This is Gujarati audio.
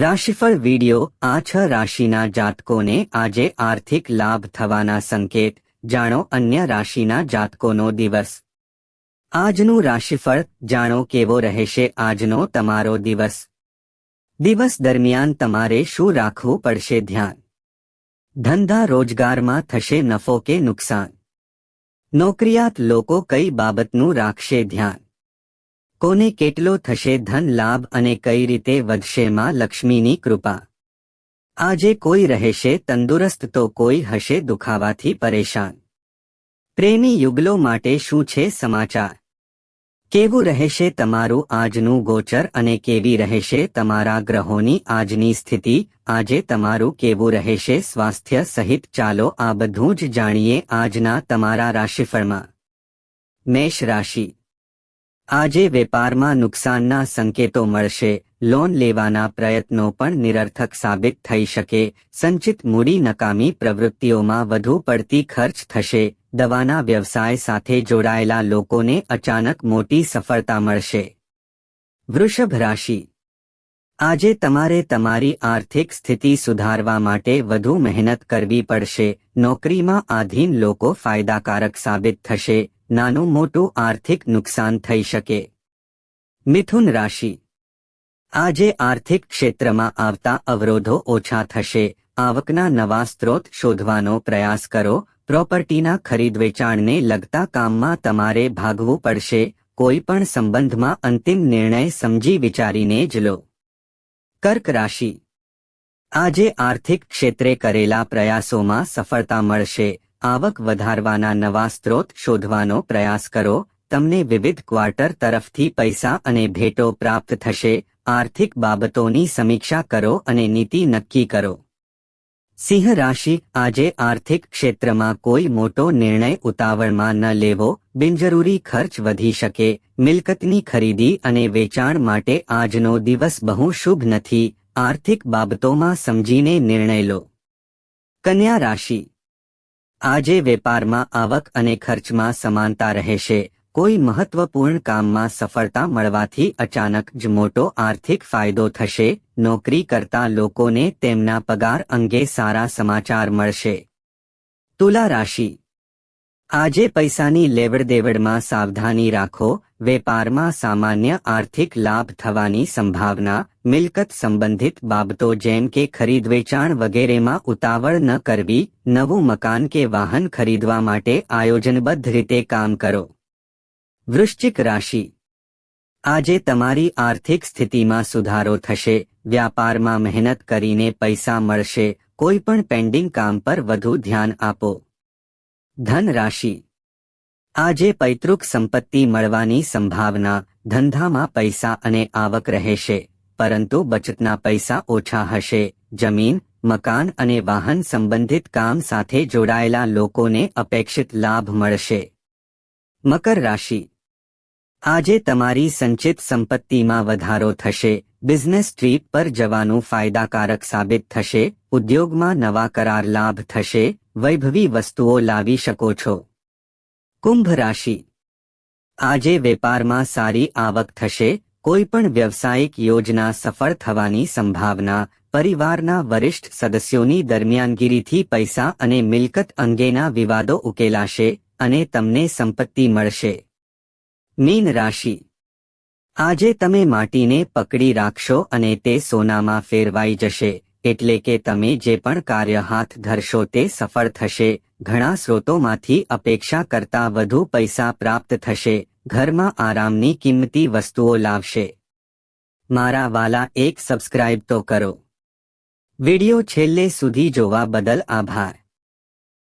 રાશિફળ વિડિયો આ છ રાશિના જાતકોને આજે આર્થિક લાભ થવાના સંકેત, જાણો અન્ય રાશિના જાતકોનો દિવસ. આજનું રાશિફળ જાણો કેવો રહેશે આજનો તમારો દિવસ. દિવસ દરમિયાન તમારે શું રાખવું પડશે ધ્યાન. ધંધા રોજગારમાં થશે નફો કે નુકસાન. નોકરિયાત લોકો કઈ બાબતનું રાખશે ધ્યાન. કોને કેટલો થશે ધન લાભ અને કઈ રીતે વધશે માં લક્ષ્મીની કૃપા? આજે કોઈ રહેશે તંદુરસ્ત તો કોઈ હશે દુખાવાથી પરેશાન. પ્રેમી યુગલો માટે શું છે સમાચાર? કેવું રહેશે તમારું આજનું ગોચર અને કેવી રહેશે તમારા ગ્રહોની આજની સ્થિતિ? આજે તમારું કેવું રહેશે સ્વાસ્થ્ય સહિત? ચાલો આ બધું જ જાણીએ આજના તમારા રાશિફળમાં. મેષ રાશિ. આજે વેપારમાં નુકસાનના સંકેતો મળશે. લોન લેવાના પ્રયત્નો પણ નિરર્થક સાબિત થઈ શકે. સંચિત મૂડી નકામી પ્રવૃત્તિઓમાં વધુ પડતી ખર્ચ થશે. દવાના વ્યવસાય સાથે જોડાયેલા લોકોને અચાનક મોટી સફળતા મળશે. વૃષભ રાશિ. આજે તમારે તમારી આર્થિક સ્થિતિ સુધારવા માટે વધુ મહેનત કરવી પડશે. નોકરીમાં આધીન લોકો ફાયદાકારક સાબિત થશે. નાનું મોટું આર્થિક નુકસાન થઈ શકે. મિથુન રાશિ. આજે આર્થિક ક્ષેત્રમાં આવતા અવરોધો ઓછા થશે. આવકના નવા સ્ત્રોત શોધવાનો પ્રયાસ કરો. પ્રોપર્ટીના ખરીદ વેચાણને લગતા કામમાં તમારે ભાગવું પડશે. કોઈ પણ સંબંધમાં અંતિમ નિર્ણય સમજી વિચારીને જ લો. કર્ક રાશિ. આજે આર્થિક ક્ષેત્રે કરેલા પ્રયાસોમાં સફળતા મળશે. આવક વધારવાના નવા સ્ત્રોત શોધવાનો પ્રયાસ કરો, તમને વિવિધ ક્વાર્ટર તરફથી પૈસા અને ભેટો પ્રાપ્ત થશે, આર્થિક બાબતોની સમીક્ષા કરો અને નીતિ નક્કી કરો. સિંહ રાશિ, આજે આર્થિક ક્ષેત્રમાં કોઈ મોટો નિર્ણય ઉતાવળમાં ન લેવો, બિનજરૂરી ખર્ચ વધી શકે, મિલકતની ખરીદી અને વેચાણ માટે આજનો દિવસ બહુ શુભ નથી, આર્થિક બાબતોમાં સમજીને નિર્ણય લો. કન્યા રાશિ આજે વેપારમાં આવક અને ખર્ચમાં સમાનતા રહેશે. કોઈ મહત્વપૂર્ણ કામમાં સફળતા મળવાથી અચાનક જ મોટો આર્થિક ફાયદો થશે. નોકરી કરતા લોકોને તેમના પગાર અંગે સારા સમાચાર મળશે. તુલા રાશિ. આજે પૈસાની લેવડદેવડમાં સાવધાની રાખો. વેપારમાં સામાન્ય આર્થિક લાભ થવાની સંભાવના મિલકત સંબંધિત બાબતો જેમ કે ખરીદ વેચાણ વગેરેમાં ઉતાવળ ન કરવી, નવું મકાન કે વાહન ખરીદવા માટે આયોજનબદ્ધ રીતે કામ કરો. વૃશ્ચિક રાશિ. આજે તમારી આર્થિક સ્થિતિમાં સુધારો થશે, વ્યાપારમાં મહેનત કરીને પૈસા મળશે કોઈ પણ પેન્ડિંગ કામ પર વધુ ધ્યાન આપો. ધન રાશિ. આજે પૈતૃક સંપત્તિ મળવાની સંભાવના, ધંધામાં પૈસા અને આવક રહેશે. પરંતુ બચતના પૈસા ઓછા હશે. જમીન, મકાન અને વાહન સંબંધિત કામ સાથે જોડાયેલા લોકોને અપેક્ષિત લાભ મળશે. મકર રાશિ. આજે તમારી સંચિત સંપત્તિમાં વધારો થશે. બિઝનેસ ટ્રીપ પર જવાનું ફાયદાકારક સાબિત થશે. ઉદ્યોગમાં નવા કરાર લાભ થશે. વૈભવી વસ્તુઓ લાવી શકો છો. કુંભ રાશિ. આજે વેપારમાં સારી આવક થશે. કોઈ પણ વ્યવસાયિક યોજના સફળ થવાની સંભાવના, પરિવારના વરિષ્ઠ સદસ્યોની દરમિયાનગીરીથી પૈસા અને મિલકત અંગેના વિવાદો ઉકેલાશે અને તમને સંપત્તિ મળશે. મીન રાશિ. આજે તમે માટીને પકડી રાખશો અને તે સોનામાં ફેરવાઈ જશે, એટલે કે તમે જે પણ કાર્ય હાથ ધરશો તે સફળ થશે, ઘણા સ્રોતોમાંથી અપેક્ષા કરતાં વધુ પૈસા પ્રાપ્ત થશે ઘરમાં આરામની કિંમતી વસ્તુઓ લાવશે. મારા વાલા એક સબસ્ક્રાઇબ તો કરો. વિડિયો છેલ્લે સુધી જોવા બદલ આભાર.